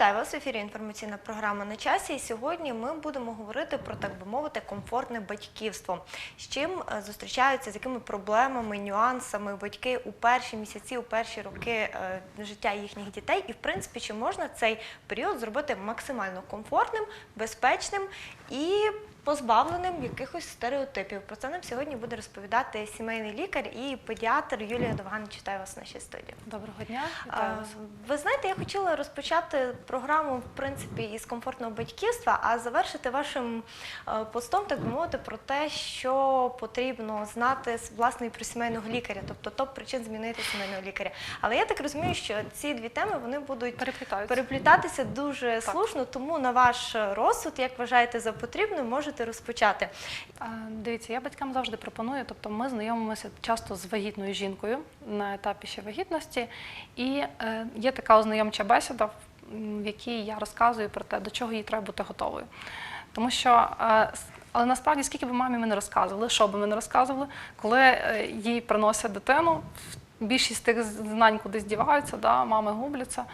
Вітаю вас в ефірі. Інформаційна програма на часі. І сьогодні ми будемо говорити про так би мовити комфортне батьківство. З чим е, зустрічаються, з якими проблемами, нюансами батьки у перші місяці, у перші роки е, життя їхніх дітей, і в принципі, чи можна цей період зробити максимально комфортним, безпечним і позбавленим якихось стереотипів. Про це нам сьогодні буде розповідати сімейний лікар і педіатр Юлія Довган. Читаю вас в нашій студії. Доброго дня, вітаю вас. Ви знаєте, я хотіла розпочати програму в принципі із комфортного батьківства, а завершити вашим е, постом, так би мовити, про те, що потрібно знати з- власне і про сімейного лікаря, тобто топ причин змінити сімейного лікаря. Але я так розумію, що ці дві теми вони будуть переплітатися дуже Так. слушно, тому на ваш розсуд, як вважаєте за потрібне, можете розпочати. Дивіться, я батькам завжди пропоную, тобто ми знайомимося часто з вагітною жінкою на етапі ще вагітності, і е, є така ознайомча бесіда, в- якій я розказую про те, до чого їй треба бути готовою. Тому що, е, але насправді, скільки б мамі ми не розказували, що би ми не розказували, коли е, їй приносять дитину, більшість тих знань кудись діваються, да, мами губляться.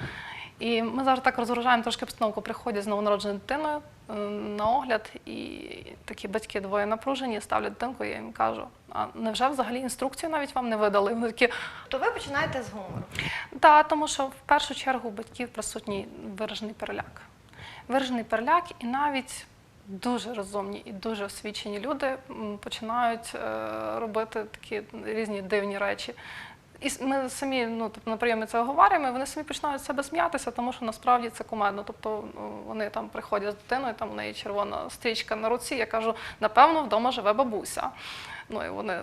І ми завжди так розгружаємо трошки обстановку. Приходять з новонародженою дитиною е, на огляд, і такі батьки двоє напружені, ставлять дитинку, і я їм кажу: а невже взагалі інструкцію навіть вам не видали? Вони такі, То ви починаєте з гумору. так, тому що в першу чергу у батьків присутній виражений переляк. Виражений переляк, і навіть дуже розумні і дуже освічені люди починають е, робити такі різні дивні речі. І ми самі ну, тобто, на прийомі це оговорюємо, і вони самі починають себе сміятися, тому що насправді це кумедно. Тобто ну, вони там приходять з дитиною, там у неї червона стрічка на руці. Я кажу, напевно, вдома живе бабуся. Ну і вони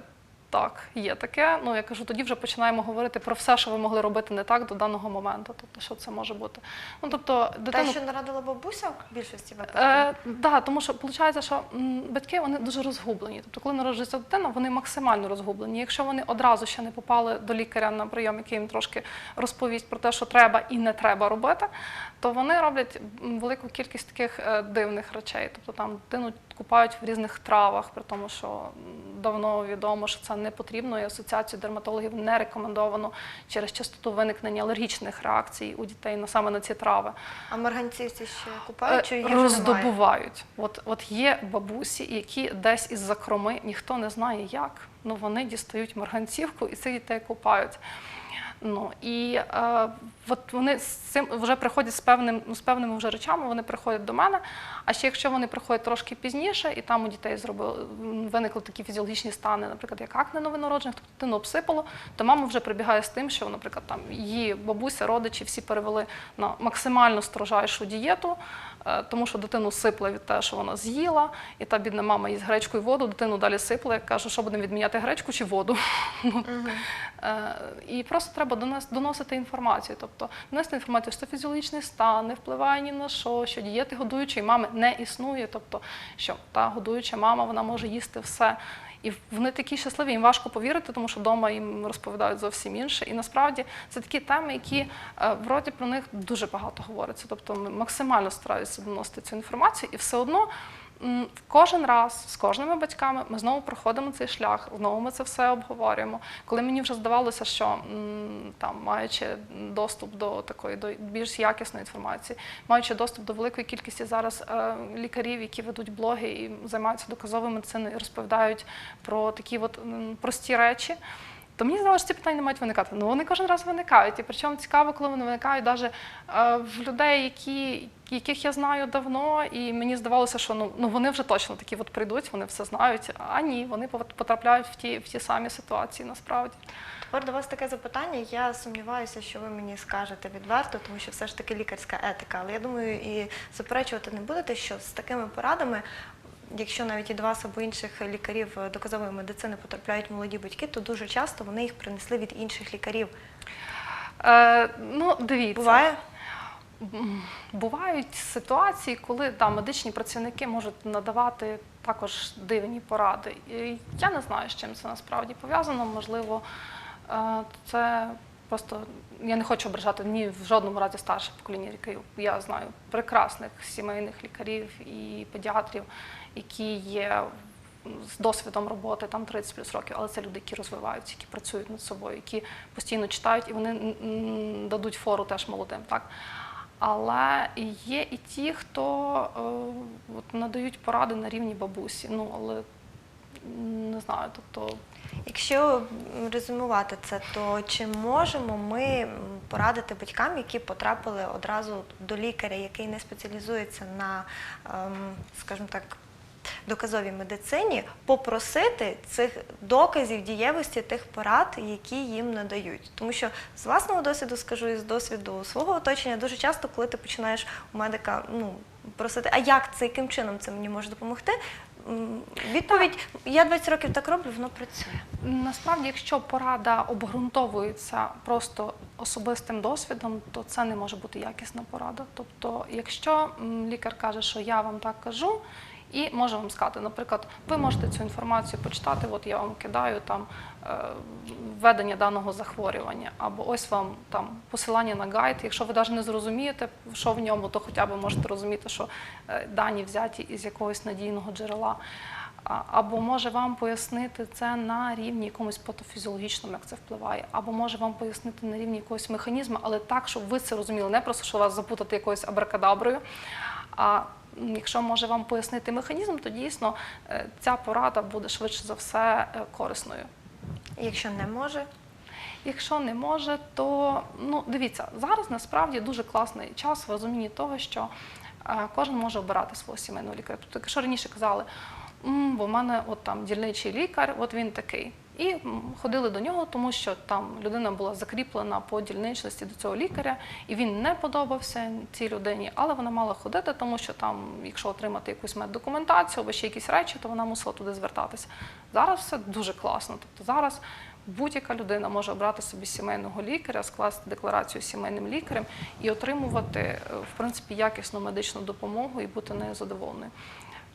так, є таке. Ну я кажу, тоді вже починаємо говорити про все, що ви могли робити не так до даного моменту. Тобто, що це може бути. Ну тобто, Те, що нарадила бабуся в більшості випадків. Е, да, тому що виходить, що батьки вони дуже розгублені. Тобто, коли народжується дитина, вони максимально розгублені. Якщо вони одразу ще не попали до лікаря на прийом, який їм трошки розповість про те, що треба і не треба робити, то вони роблять велику кількість таких е, дивних речей. Тобто там дитину купають в різних травах, при тому, що давно відомо, що це не потрібно, і асоціацію дерматологів не рекомендовано через частоту виникнення алергічних реакцій у дітей на саме на ці трави. А марганцівці ще купають, чи Е, їх немає? роздобувають. От, от є бабусі, які десь із закроми, ніхто не знає як, ну вони дістають марганцівку і цих дітей купають. Ну і е, от вони з цим вже приходять з певним ну, з певними вже речами. Вони приходять до мене. А ще якщо вони приходять трошки пізніше, і там у дітей зробили виникли такі фізіологічні стани, наприклад, як акне новонароджених, тобто дитину обсипало, то мама вже прибігає з тим, що, наприклад, там її бабуся, родичі всі перевели на максимально строжайшу дієту, тому що дитину сипле від те, що вона з'їла, і та бідна мама їсть гречку і воду, дитину далі сипле, каже, що будемо відміняти гречку чи воду. Мгм. Е, І просто треба доносити інформацію. Тобто донести інформацію, що фізіологічний стан не впливає ні на що, що дієти годуючої мами не існує. Тобто, що та годуюча мама вона може їсти все. І вони такі щасливі, їм важко повірити, тому що вдома їм розповідають зовсім інше. І насправді це такі теми, які е, вроді про них дуже багато говориться. Тобто максимально стараються доносити цю інформацію, і все одно кожен раз з кожними батьками ми знову проходимо цей шлях, знову ми це все обговорюємо. Коли мені вже здавалося, що там, маючи доступ до такої до більш якісної інформації, маючи доступ до великої кількості зараз е, лікарів, які ведуть блоги і займаються доказовою медициною і розповідають про такі от прості речі. То мені здалося, що ці питання не мають виникати. Ну вони кожен раз виникають. І причому цікаво, коли вони виникають навіть в людей, які, яких я знаю давно, і мені здавалося, що ну, ну вони вже точно такі от прийдуть, вони все знають. А ні, вони пот- потрапляють в ті, в ті самі ситуації насправді. Тепер до вас таке запитання. Я сумніваюся, що ви мені скажете відверто, тому що все ж таки лікарська етика. Але я думаю, і заперечувати не будете, що з такими порадами, якщо навіть і до вас або інших лікарів е, доказової медицини потрапляють молоді батьки, то дуже часто вони їх принесли від інших лікарів. Е, ну, дивіться. Буває? Бувають ситуації, коли да, медичні працівники можуть надавати також дивні поради. І я не знаю, з чим це насправді пов'язано. Можливо, е, це просто я не хочу ображати ні в жодному разі старше покоління лікарів. Я знаю прекрасних сімейних лікарів і педіатрів, які є з досвідом роботи там 30 плюс років, але це люди, які розвиваються, які працюють над собою, які постійно читають і вони дадуть фору теж молодим. Так? Але є і ті, хто е, от, надають поради на рівні бабусі. Ну, але не знаю, тобто Якщо резюмувати це, то чи можемо ми порадити батькам, які потрапили одразу до лікаря, який не спеціалізується на, ем, скажімо так, доказовій медицині, попросити цих доказів дієвості тих порад, які їм надають? Тому що з власного досвіду скажу і з досвіду свого оточення, дуже часто, коли ти починаєш у медика ну, просити, а як це, яким чином це мені може допомогти? Відповідь я 20 років так роблю, воно працює. Насправді, якщо порада обґрунтовується просто особистим досвідом, то це не може бути якісна порада. Тобто, якщо лікар каже, що я вам так кажу, і може вам сказати, наприклад, ви можете цю інформацію почитати, от я вам кидаю там е, введення даного захворювання, або ось вам там посилання на гайд. Якщо ви навіть не зрозумієте, що в ньому, то хоча б можете розуміти, що е, дані взяті із якогось надійного джерела. Або може вам пояснити це на рівні якомусь патофізіологічному, як це впливає, або може вам пояснити на рівні якогось механізму, але так, щоб ви це розуміли, не просто що вас запутати якоюсь абракадаброю. А якщо може вам пояснити механізм, то дійсно е, ця порада буде швидше за все е, корисною. Якщо не може, Якщо не може, то ну дивіться, зараз насправді дуже класний час в розумінні того, що е, кожен може обирати свого сімейного лікаря. Тобто, якщо раніше казали, «М, бо в мене от там дільничий лікар, от він такий. І ходили до нього, тому що там людина була закріплена по дільничності до цього лікаря, і він не подобався цій людині, але вона мала ходити, тому що там, якщо отримати якусь меддокументацію або ще якісь речі, то вона мусила туди звертатися. Зараз все дуже класно. Тобто зараз будь-яка людина може обрати собі сімейного лікаря, скласти декларацію сімейним лікарем і отримувати е, в принципі якісну медичну допомогу і бути нею задоволеною.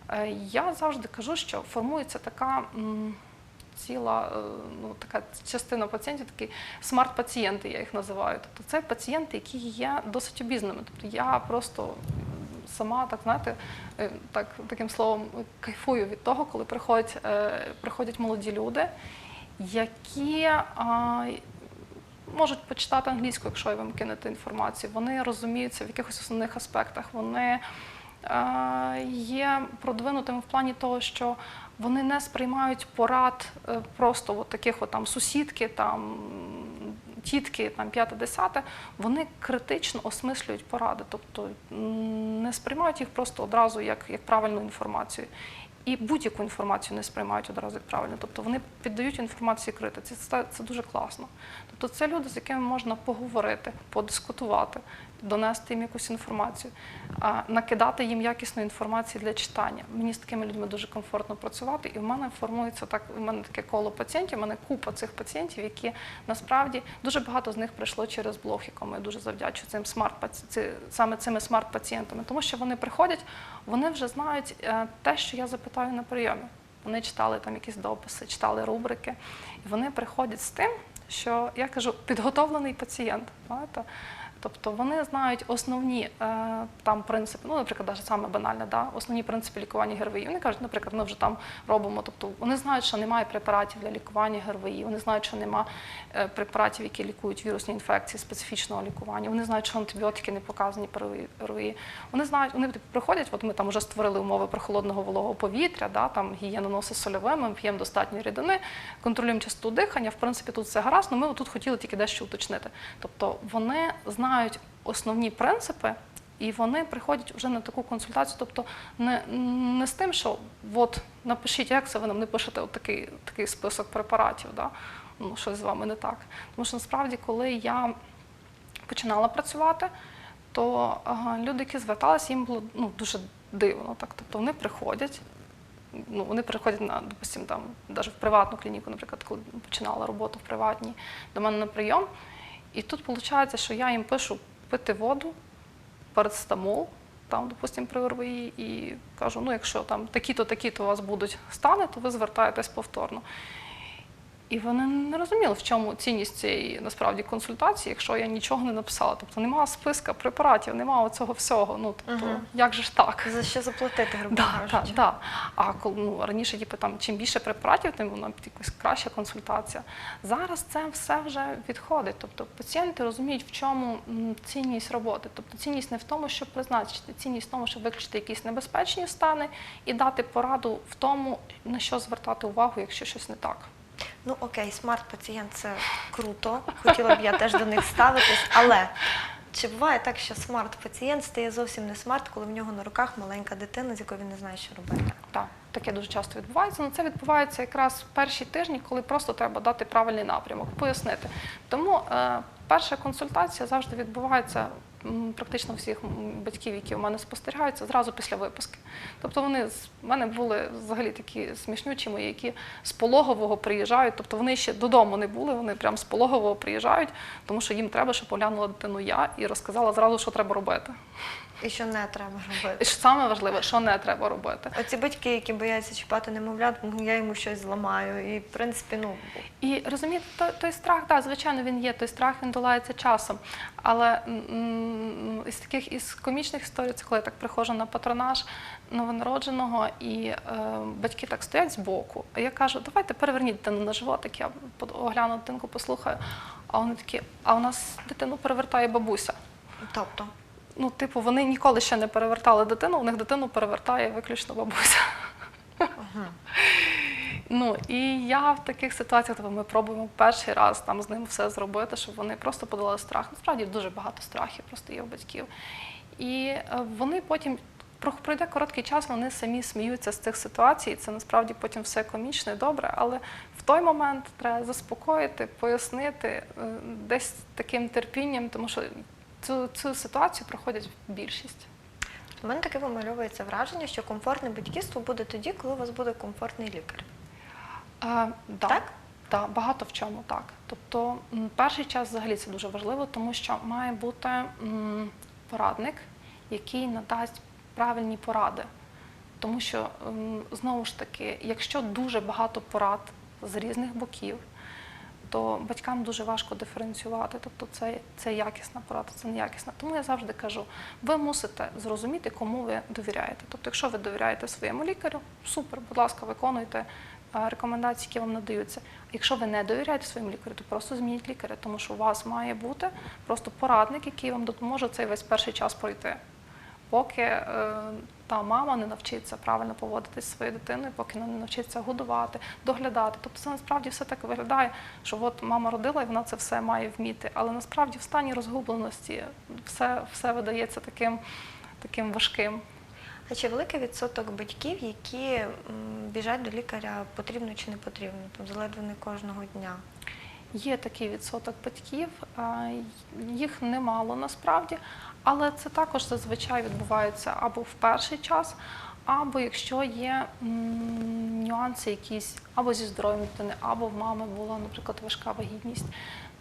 Е, Я завжди кажу, що формується така. Ціла е, ну, така частина пацієнтів, такі смарт-пацієнти, я їх називаю. Тобто це пацієнти, які є досить обізнаними. Тобто я просто сама так знаєте, е, так таким словом кайфую від того, коли приходять, е, приходять молоді люди, які можуть почитати англійську, якщо я вам кинете інформацію. Вони розуміються в якихось основних аспектах. Вони є продвинутими в плані того, що вони не сприймають порад е, просто от таких от там сусідки, там тітки, там п'яте, десяте. Вони критично осмислюють поради, тобто не сприймають їх просто одразу як, як правильну інформацію. І будь-яку інформацію не сприймають одразу як правильно. Тобто вони піддають інформації критиці. Це, це дуже класно. Тобто це люди, з якими можна поговорити, подискутувати, донести їм якусь інформацію, накидати їм якісну інформацію для читання. Мені з такими людьми дуже комфортно працювати, і в мене формується так. У мене таке коло пацієнтів. У мене купа цих пацієнтів, які насправді дуже багато з них прийшло через блог, якому я дуже завдячую цим смарт саме цими смарт-пацієнтами, тому що вони приходять, вони вже знають е, те, що я запитаю на прийомі. Вони читали там якісь дописи, читали рубрики, і вони приходять з тим, що я кажу, підготовлений пацієнт. Знаєте? Тобто вони знають основні е, там принципи, ну, наприклад, навіть саме банальне, да, основні принципи лікування ГРВІ. Вони кажуть, наприклад, ми вже там робимо. Тобто вони знають, що немає препаратів для лікування ГРВІ, вони знають, що немає е, препаратів, які лікують вірусні інфекції специфічного лікування. Вони знають, що антибіотики не показані при РВІ. Вони знають, вони типу, приходять, от ми там вже створили умови прохолодного вологого повітря, да, там гігієну носи сольовим, ми п'ємо достатньо рідини, контролюємо частоту дихання. В принципі, тут все гаразд, але ми тут хотіли тільки дещо уточнити. Тобто вони знають основні принципи. І вони приходять вже на таку консультацію, тобто не, не з тим, що от напишіть, як це ви нам не пишете от такий, такий список препаратів, да? ну, щось з вами не так. Тому що насправді, коли я починала працювати, то ага, люди, які зверталися, їм було ну, дуже дивно. Так? Тобто вони приходять, ну, вони приходять на, допустим, там, навіть в приватну клініку, наприклад, коли починала роботу в приватній, до мене на прийом. І тут виходить, що я їм пишу пити воду, парацетамол, там, допустимо, при ОРВІ, і кажу, ну якщо там такі-то, такі-то у вас будуть стани, то ви звертаєтесь повторно. І вони не розуміли, в чому цінність цієї насправді консультації, якщо я нічого не написала. Тобто немає списка препаратів, немає цього всього. Ну тобто, Мгм. як же ж так? За що заплатити, грубо Да, кажучи? да, да. А коли ну, раніше, типу, там чим більше препаратів, тим вона якась краща консультація. Зараз це все вже відходить. Тобто пацієнти розуміють, в чому цінність роботи. Тобто цінність не в тому, щоб призначити, цінність в тому, щоб виключити якісь небезпечні стани і дати пораду в тому, на що звертати увагу, якщо щось не так. Ну окей, смарт-пацієнт це круто. Хотіла б я теж до них ставитись, але чи буває так, що смарт-пацієнт стає зовсім не смарт, коли в нього на руках маленька дитина, з якою він не знає, що робити? Так, таке дуже часто відбувається. Ну, це відбувається якраз в перші тижні, коли просто треба дати правильний напрямок, пояснити. Тому е, перша консультація завжди відбувається практично всіх батьків, які у мене спостерігаються, зразу після випуски. Тобто вони з мене були взагалі такі смішнючі мої, які з пологового приїжджають. Тобто вони ще додому не були, вони прямо з пологового приїжджають, тому що їм треба, щоб поглянула дитину я і розказала зразу, що треба робити. І що не треба І робити? що саме важливе, що не треба робити. Оці батьки, які бояться чіпати немовлят, ну я йому щось зламаю. І в принципі, ну І розумієте, той, той страх, так, звичайно, він є. Той страх він долається часом. Але м, із таких із комічних історій, це коли я так приходжу на патронаж новонародженого, і е, батьки так стоять збоку. А я кажу, давайте переверніть дитину на животик, я огляну дитинку, послухаю. А вони такі, а у нас дитину перевертає бабуся. тобто. Ну, типу, вони ніколи ще не перевертали дитину, у них дитину перевертає виключно бабуся. Ну і я в таких ситуаціях тобто ми пробуємо перший раз там з ним все зробити, щоб вони просто подолали страх. Насправді дуже багато страхів просто є у батьків. І е, вони потім пройде короткий час, вони самі сміються з цих ситуацій. Це насправді потім все комічно і добре, але в той момент треба заспокоїти, пояснити е, десь таким терпінням, тому що цю, цю ситуацію проходять більшість. У мене таке вимальовується враження, що комфортне батьківство буде тоді, коли у вас буде комфортний лікар. А, да. Так? Так, багато в чому так. Тобто перший час взагалі це дуже важливо, тому що має бути порадник, який надасть правильні поради. Тому що знову ж таки, якщо дуже багато порад з різних боків, то батькам дуже важко диференціювати. Тобто це, це якісна порада, це неякісна. Тому я завжди кажу, ви мусите зрозуміти, кому ви довіряєте. Тобто, якщо ви довіряєте своєму лікарю, супер, будь ласка, виконуйте рекомендації, які вам надаються. Якщо ви не довіряєте своєму лікарю, то просто змініть лікаря, тому що у вас має бути просто порадник, який вам допоможе цей весь перший час пройти. Поки е, та мама не навчиться правильно поводитись зі своєю дитиною, поки вона не навчиться годувати, доглядати. Тобто це насправді все так виглядає, що от мама родила і вона це все має вміти. Але насправді в стані розгубленості все, все видається таким, таким важким. А чи великий відсоток батьків, які біжать до лікаря потрібно чи не потрібно, там заледве не кожного дня? Є такий відсоток батьків, їх немало насправді, але це також зазвичай відбувається або в перший час, або якщо є нюанси якісь або зі здоров'ям дитини, або в мами була, наприклад, важка вагітність.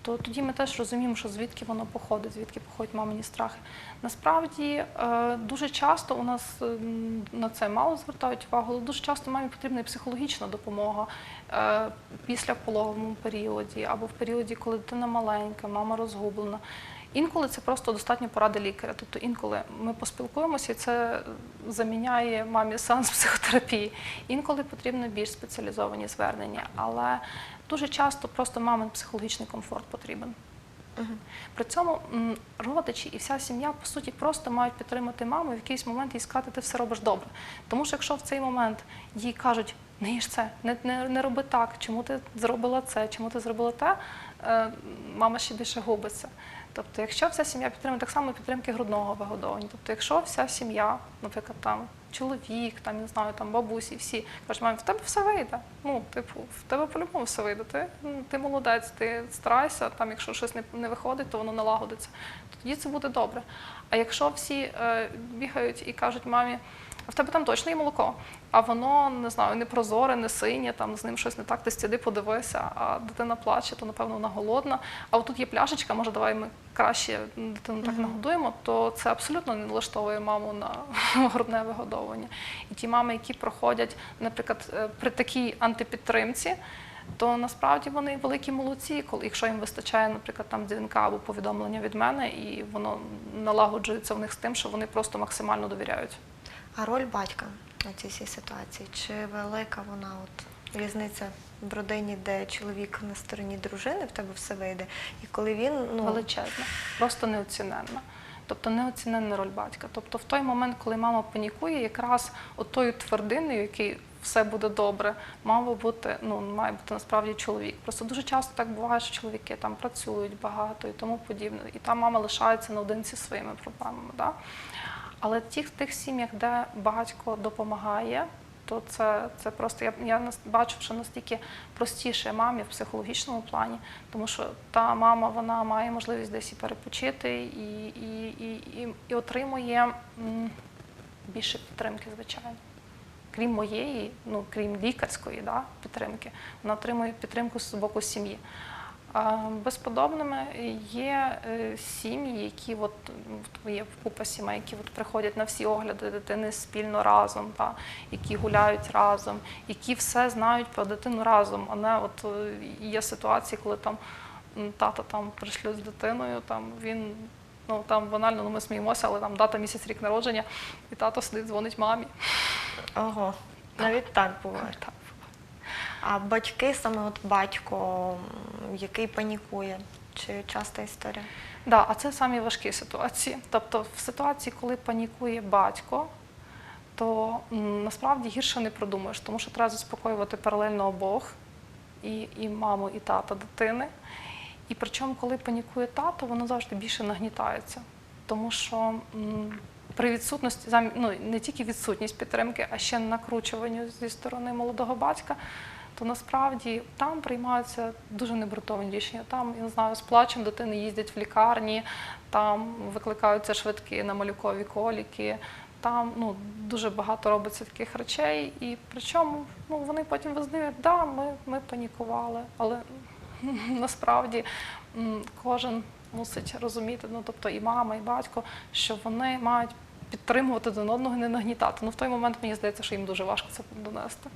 То тоді ми теж розуміємо, що звідки воно походить, звідки походять мамині страхи. Насправді е, дуже часто у нас ем, на це мало звертають увагу, але дуже часто мамі потрібна і психологічна допомога е, після пологовому періоді або в періоді, коли дитина маленька, мама розгублена. Інколи це просто достатньо поради лікаря. Тобто інколи ми поспілкуємося, і це заміняє мамі сеанс психотерапії. Інколи потрібно більш спеціалізовані звернення, але дуже часто просто мамин психологічний комфорт потрібен. Мгм. При цьому родичі і вся сім'я по суті просто мають підтримати маму в якийсь момент і сказати, ти все робиш добре. Тому що якщо в цей момент їй кажуть, не їж це, не, не, не роби так, чому ти зробила це, чому ти зробила те, е, мама ще більше губиться. Тобто, якщо вся сім'я підтримує так само підтримки грудного вигодовування, тобто, якщо вся сім'я, наприклад, там чоловік, там не знаю, там бабусі, всі кажуть, мамі, в тебе все вийде. Ну, типу, в тебе по-любому все вийде. Ти, ну, ти молодець, ти старайся, там, якщо щось не, не виходить, то воно налагодиться. То тоді це буде добре. А якщо всі е, бігають і кажуть мамі, в тебе там точно є молоко, а воно не знаю, не прозоре, не синє, там з ним щось не так, ти стіди подивися, а дитина плаче, то напевно вона голодна. А отут є пляшечка, може, давай ми краще дитину так нагодуємо, то це абсолютно не налаштовує маму на грудне вигодовування. І ті мами, які проходять, наприклад, е, при такій антипідтримці. то насправді вони великі молодці, коли якщо їм вистачає, наприклад, там дзвінка або повідомлення від мене, і воно налагоджується в них з тим, що вони просто максимально довіряють. А роль батька у цій всій ситуації? Чи велика вона от різниця в родині, де чоловік на стороні дружини, в тебе все вийде, і коли він ну величезна, просто неоціненна. Тобто неоціненна роль батька. Тобто в той момент, коли мама панікує, якраз отою твердиною, який все буде добре, мав бути, ну має бути насправді чоловік. Просто дуже часто так буває, що чоловіки там працюють багато і тому подібне. І там мама лишається наодинці своїми проблемами. Да? Але ті, в тих сім'ях, де батько допомагає, то це, це просто я, я бачу, що настільки простіше мамі в психологічному плані, тому що та мама вона має можливість десь і перепочити, і, і, і, і, і отримує більше підтримки, звичайно. Крім моєї, ну крім лікарської да, підтримки, вона отримує підтримку з боку сім'ї. Безподобними є е, сім'ї, які от є купа сімей, які от приходять на всі огляди дитини спільно разом, та, які гуляють разом, які все знають про дитину разом. А не от е, є ситуації, коли там тата там прийшли з дитиною, там він. Ну там банально, ну ми сміємося, але там дата місяць рік народження, і тато сидить, дзвонить мамі. ого, навіть так буває. Так. А батьки, саме от батько, який панікує, чи часта історія? Да, а це самі важкі ситуації. Тобто, в ситуації, коли панікує батько, то насправді гірше не продумаєш, тому що треба заспокоювати паралельно обох і, і маму, і тата дитини. І причому, коли панікує тато, воно завжди більше нагнітається. Тому що при відсутності ну, не тільки відсутність підтримки, а ще накручуванню зі сторони молодого батька, то насправді там приймаються дуже небрутовні рішення. Там, я не знаю, з плачем дитини їздять в лікарні, там викликаються швидкі на малюкові коліки. Там ну, дуже багато робиться таких речей, і причому ну, вони потім визнають, да, ми, ми панікували, але насправді кожен мусить розуміти, ну тобто і мама, і батько, що вони мають підтримувати один одного не нагнітати. Ну в той момент мені здається, що їм дуже важко це донести.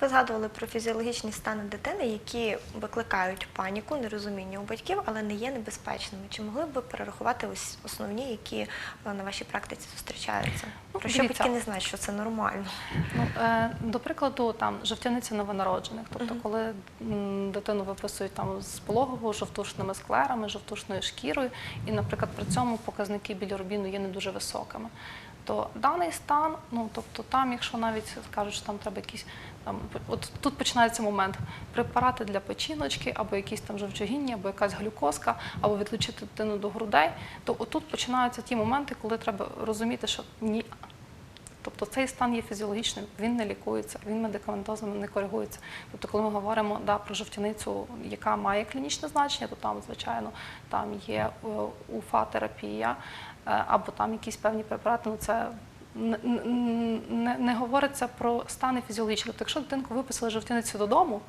Ви згадували про фізіологічні стани дитини, які викликають паніку, нерозуміння у батьків, але не є небезпечними. Чи могли б ви перерахувати ось основні, які е, на вашій практиці зустрічаються? Ну, Про що дивіться. батьки не знають, що це нормально? Ну, е, до прикладу, там жовтяниця новонароджених, тобто, Мгм. коли дитину виписують там з пологового жовтушними склерами, жовтушною шкірою, і, наприклад, при цьому показники білірубіну є не дуже високими. То даний стан, ну тобто там, якщо навіть кажуть, що там треба якісь там, от тут починається момент препарати для печіночки, або якісь там жовчогіння, або якась глюкозка, або відлучити дитину до грудей, то отут починаються ті моменти, коли треба розуміти, що ні, Тобто цей стан є фізіологічним, він не лікується, він медикаментозом не коригується. Тобто, коли ми говоримо да, про жовтяницю, яка має клінічне значення, то там, звичайно, там є е, УФА-терапія або там якісь певні препарати. Ну це не, не, говориться про стани фізіологічні. Тобто, якщо дитинку виписали жовтяницю додому,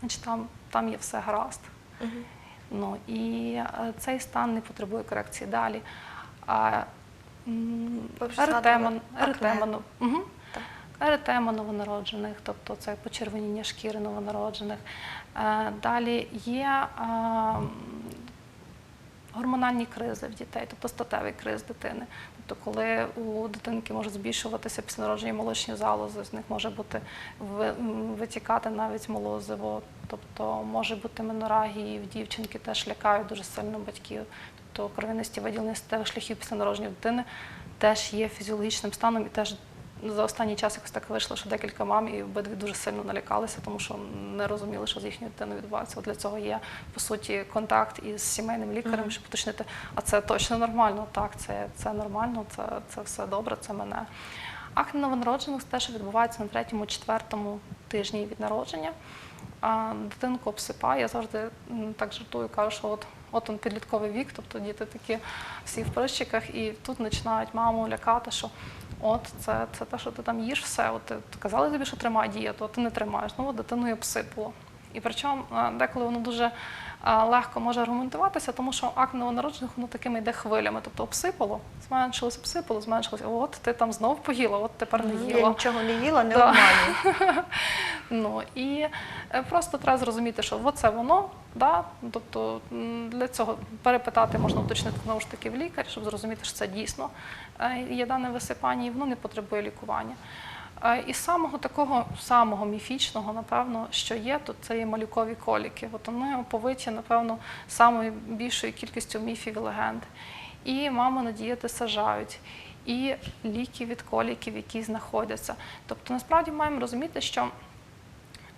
значить там, там є все гаразд. Ну і е, цей стан не потребує корекції далі. А еретема, еретема. Так. еретема новонароджених, тобто це почервоніння шкіри новонароджених. Е, Далі є е, гормональні кризи в дітей, тобто статевий криз дитини. Тобто, коли у дитинки можуть збільшуватися після народження молочні залози, з них може бути витікати навіть молозиво, тобто може бути менорагії в дівчинки, теж лякають дуже сильно батьків. Тобто кров'янисті виділення статевих шляхів після народження дитини теж є фізіологічним станом і теж за останній час якось так вийшло, що декілька мам і обидві дуже сильно налякалися, тому що не розуміли, що з їхньою дитиною відбувається. От для цього є по суті контакт із сімейним лікарем, Мгм. щоб уточнити, а це точно нормально. Так, це, це нормально, це, це все добре, це мене. Акне новонароджених теж відбувається на третьому-четвертому тижні від народження. А дитинку обсипає. Я завжди так жартую, кажу, що от, от он підлітковий вік, тобто діти такі всі в прищиках, і тут починають маму лякати, що от це, це те, що ти там їш все. От ти казали тобі, що тримай дієту, а ти не тримаєш. Ну от дитину і обсипало. І причому е, деколи воно дуже легко може аргументуватися, тому що акт новонароджених воно такими йде хвилями. Тобто обсипало, зменшилось, обсипало, зменшилось. От ти там знов поїла, от тепер не Я їла. нічого не їла, не Да. Ну і е, просто треба зрозуміти, що оце воно, да? тобто для цього перепитати можна уточнити знову ж таки в лікаря, щоб зрозуміти, що це дійсно е, є дане висипання, і воно не потребує лікування. Е, І самого такого самого міфічного, напевно, що є, то це є малюкові коліки. От вони оповиті, напевно, самою більшою кількістю міфів і легенд. І маму на дієти сажають, і ліки від коліків, які знаходяться. Тобто, насправді маємо розуміти, що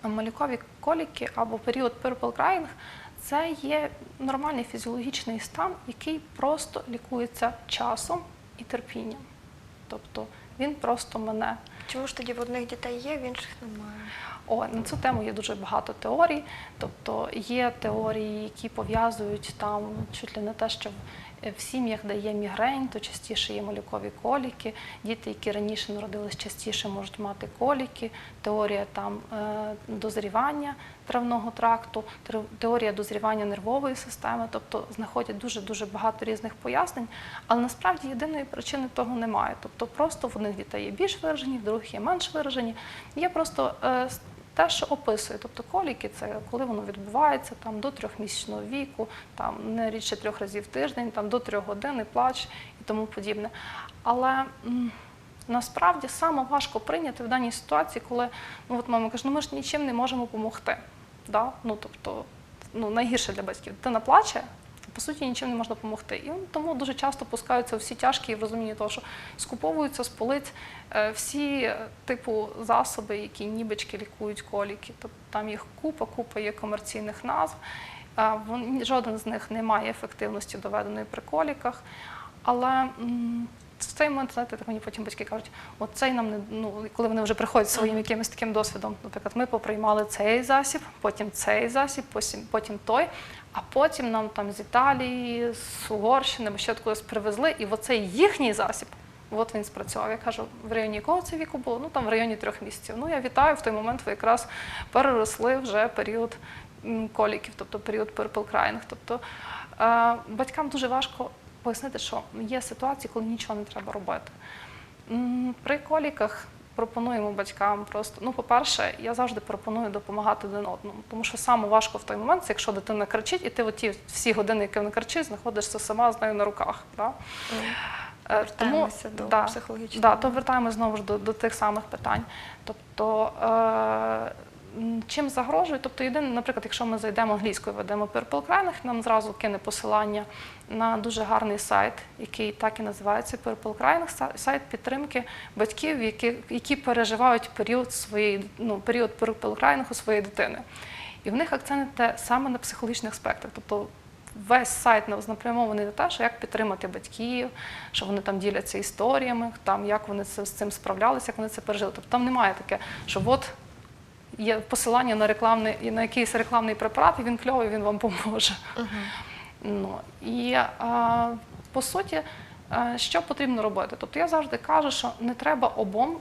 малюкові коліки або період purple crying – це є нормальний фізіологічний стан, який просто лікується часом і терпінням. Тобто він просто мене. Чому ж тоді в одних дітей є, в інших немає? О, на цю тему є дуже багато теорій. Тобто є теорії, які пов'язують там чуть ли не те, що в- в сім'ях, де є мігрень, то частіше є малюкові коліки. Діти, які раніше народились, частіше можуть мати коліки. Теорія там е, дозрівання травного тракту, теорія дозрівання нервової системи. Тобто знаходять дуже дуже багато різних пояснень, але насправді єдиної причини того немає. Тобто просто в одних дітей є більш виражені, в других є менш виражені. Є просто те, що описує, тобто коліки, це коли воно відбувається там до трьохмісячного віку, там не рідше трьох разів в тиждень, там до трьох годин плач і тому подібне. Але насправді саме важко прийняти в даній ситуації, коли ну от мама каже, ну ми ж нічим не можемо допомогти. Да? Ну тобто, ну найгірше для батьків. Дитина плаче. По суті, нічим не можна допомогти. І тому дуже часто пускаються всі тяжкі в розумінні того, що скуповуються з полиць е, всі е, типу засоби, які нібички лікують коліки. Тобто там їх купа, купа є комерційних назв. Жоден з них не має ефективності доведеної при коліках. Але в цей момент, знаєте, так мені потім батьки кажуть, от цей нам не ну, коли вони вже приходять своїм якимось таким досвідом. Наприклад, ми поприймали цей засіб, потім цей засіб, потім, потім той, а потім нам там з Італії, з Угорщини, ще кудись привезли, і оцей їхній засіб. От він спрацював. Я кажу, в районі якого це віку було? Ну там в районі трьох місяців. Ну я вітаю, в той момент ви якраз переросли вже період коліків, тобто період crying. Тобто е, батькам дуже важко пояснити, що є ситуації, коли нічого не треба робити. При коліках пропонуємо батькам просто. Ну, по-перше, я завжди пропоную допомагати один одному, тому що саме важко в той момент, це якщо дитина кричить, і ти в ті всі години, які вона кричить, знаходишся сама з нею на руках. Да? Е, Повертаємося до да, психологічного. Да, то вертаємось знову ж до, до тих самих питань. Тобто, е, чим загрожує? Тобто, єдине, наприклад, якщо ми зайдемо англійською, ведемо Purple Crying, нам зразу кине посилання на дуже гарний сайт, який так і називається Purple Crying, сайт підтримки батьків, які, які переживають період своєї ну, період Purple Crying у своєї дитини. І в них акцент те саме на психологічних аспектах. Тобто весь сайт напрямований на те, що як підтримати батьків, що вони там діляться історіями, там як вони з цим справлялися, як вони це пережили. Тобто там немає таке, що от є посилання на рекламний на якийсь рекламний препарат, і він кльовий, він вам поможе. Ну і а, по суті, а, що потрібно робити? Тобто я завжди кажу, що не треба обом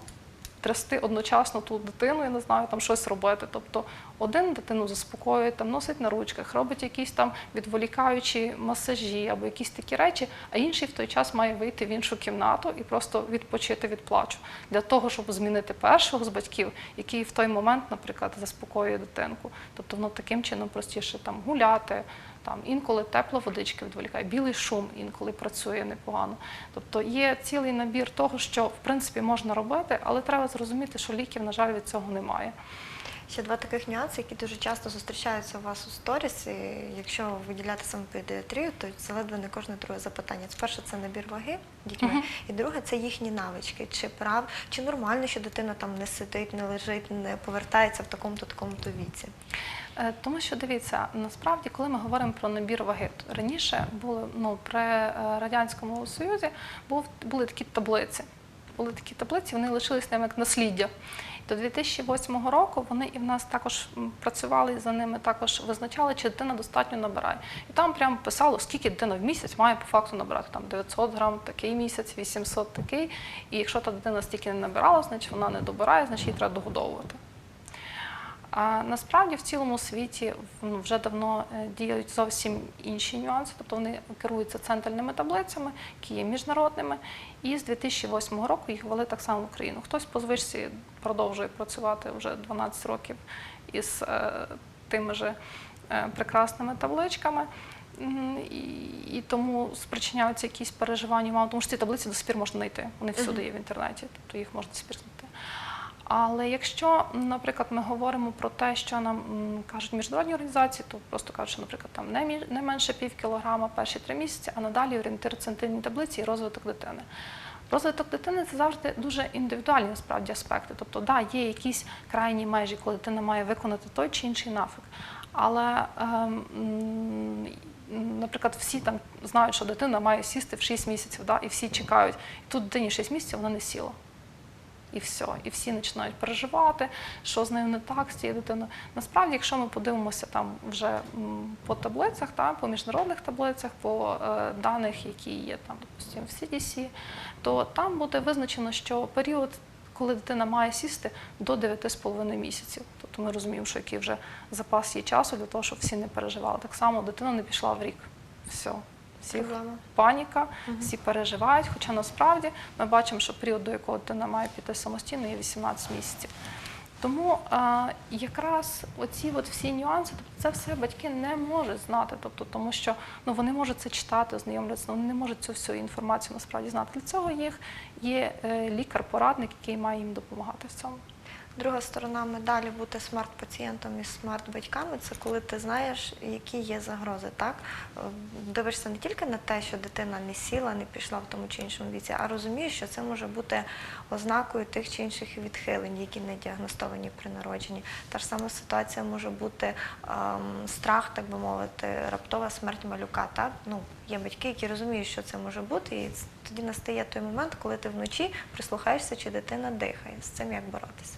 трясти одночасно ту дитину, я не знаю, там щось робити. Тобто один дитину заспокоює, там носить на ручках, робить якісь там відволікаючі масажі або якісь такі речі, а інший в той час має вийти в іншу кімнату і просто відпочити від плачу для того, щоб змінити першого з батьків, який в той момент, наприклад, заспокоює дитинку. Тобто воно таким чином простіше там гуляти. Там інколи тепла водичка відволікає, білий шум інколи працює непогано. Тобто є цілий набір того, що в принципі можна робити, але треба зрозуміти, що ліків, на жаль, від цього немає. Ще два таких нюанси, які дуже часто зустрічаються у вас у сторіс. І якщо виділяти саме педіатрію, то це ледве не кожне друге запитання. Перше це набір ваги дітьми, Мгм. і друге це їхні навички. Чи прав, чи нормально, що дитина там не сидить, не лежить, не повертається в такому-то такому-то віці. Е, Тому що дивіться, насправді, коли ми говоримо про набір ваги, раніше були ну при е, радянському союзі був були такі таблиці. Були такі таблиці, вони лишились ними як насліддя. До 2008 року вони і в нас також працювали за ними, також визначали, чи дитина достатньо набирає. І там прямо писало, скільки дитина в місяць має по факту набирати. Там 900 грам такий місяць, 800 такий. І якщо та дитина стільки не набирала, значить вона не добирає, значить її треба догодовувати. А насправді в цілому світі ну, вже давно е, діють зовсім інші нюанси, тобто вони керуються центральними таблицями, які є міжнародними. І з 2008 року їх ввели так само в Україну. Хтось по звичці продовжує працювати вже 12 років із е, тими же прекрасними табличками. І, і тому спричиняються якісь переживання мам, тому що ці таблиці до сих пір можна знайти. Вони всюди є в інтернеті, тобто їх можна до сих пір знайти. Але якщо, наприклад, ми говоримо про те, що нам кажуть міжнародні організації, то просто кажуть, що, наприклад, там не, менше пів кілограма перші три місяці, а надалі орієнтир центральній таблиці і розвиток дитини. Розвиток дитини це завжди дуже індивідуальні насправді аспекти. Тобто, да, є якісь крайні межі, коли дитина має виконати той чи інший нафік. Але, ем, наприклад, всі там знають, що дитина має сісти в 6 місяців, і всі чекають. І тут дитині 6 місяців вона не сіла. І все, і всі починають переживати, що з нею не так з цією дитиною. Насправді, якщо ми подивимося там вже по таблицях, та, по міжнародних таблицях, по е, даних, які є там, допустимо, в CDC, то там буде визначено, що період, коли дитина має сісти, до 9,5 місяців. Тобто ми розуміємо, що який вже запас є часу для того, щоб всі не переживали. Так само дитина не пішла в рік. Все. Всіх паніка, всі переживають. Хоча насправді ми бачимо, що період, до якого дитина має піти самостійно, є 18 місяців. Тому е, якраз оці от всі нюанси, тобто це все батьки не можуть знати, тобто, тому що ну, вони можуть це читати, ознайомлюватися, але вони не можуть цю всю інформацію насправді знати. Для цього їх є е, лікар-порадник, який має їм допомагати в цьому. Друга сторона медалі бути смарт-пацієнтом і смарт-батьками це коли ти знаєш, які є загрози. Так Е, дивишся не тільки на те, що дитина не сіла, не пішла в тому чи іншому віці, а розумієш, що це може бути ознакою тих чи інших відхилень, які не діагностовані при народженні. Та ж сама ситуація може бути ем, страх, так би мовити, раптова смерть малюка. Так ну є батьки, які розуміють, що це може бути, і тоді настає той момент, коли ти вночі прислухаєшся, чи дитина дихає. З цим як боротися.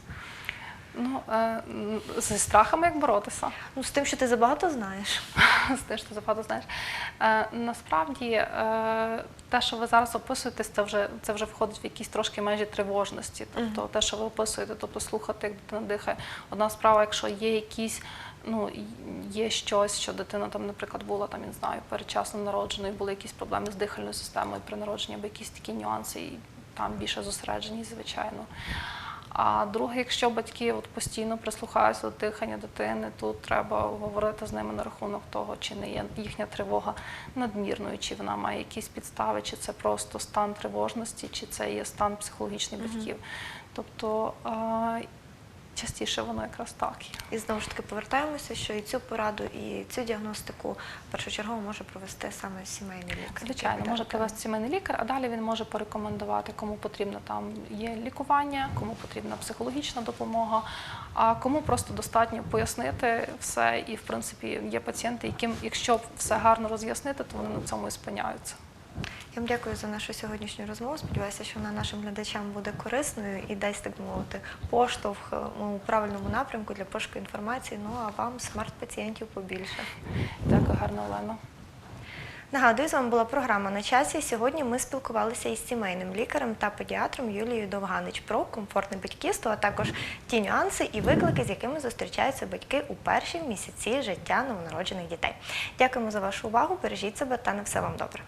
Ну, е, зі страхами як боротися. Ну, з тим, що ти забагато знаєш. з те, що ти забагато знаєш. Е, насправді, е, те, що ви зараз описуєте, це вже, це вже входить в якісь трошки межі тривожності. Тобто те, що ви описуєте, тобто слухати, як дитина дихає. Одна справа, якщо є якісь. Ну, є щось, що дитина там, наприклад, була там, я не знаю, передчасно народженою, були якісь проблеми з дихальною системою при народженні, або якісь такі нюанси, і там більше зосередженість, звичайно. А друге, якщо батьки от постійно прислухаються до дихання дитини, тут треба говорити з ними на рахунок того, чи не є їхня тривога надмірною, чи вона має якісь підстави, чи це просто стан тривожності, чи це є стан психологічний батьків. Тобто частіше воно якраз так є. І знову ж таки повертаємося, що і цю пораду, і цю діагностику першочергово може провести саме сімейний лікар. Звичайно, може провести сімейний лікар, а далі він може порекомендувати, кому потрібно там є лікування, кому потрібна психологічна допомога, а кому просто достатньо пояснити все. І в принципі є пацієнти, яким, якщо все гарно роз'яснити, то вони на цьому і спиняються. Я вам дякую за нашу сьогоднішню розмову. Сподіваюся, що вона нашим глядачам буде корисною і дасть, так мовити, поштовх е, у правильному напрямку для пошуку інформації. Ну а вам смарт-пацієнтів побільше. Дякую, гарно, Олено. Нагадую, з вами була програма на часі. Сьогодні ми спілкувалися із сімейним лікарем та педіатром Юлією Довганич про комфортне батьківство, а також ті нюанси і виклики, з якими зустрічаються батьки у перші місяці життя новонароджених дітей. Дякуємо за вашу увагу. Бережіть себе та на все вам добре.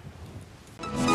Thank you.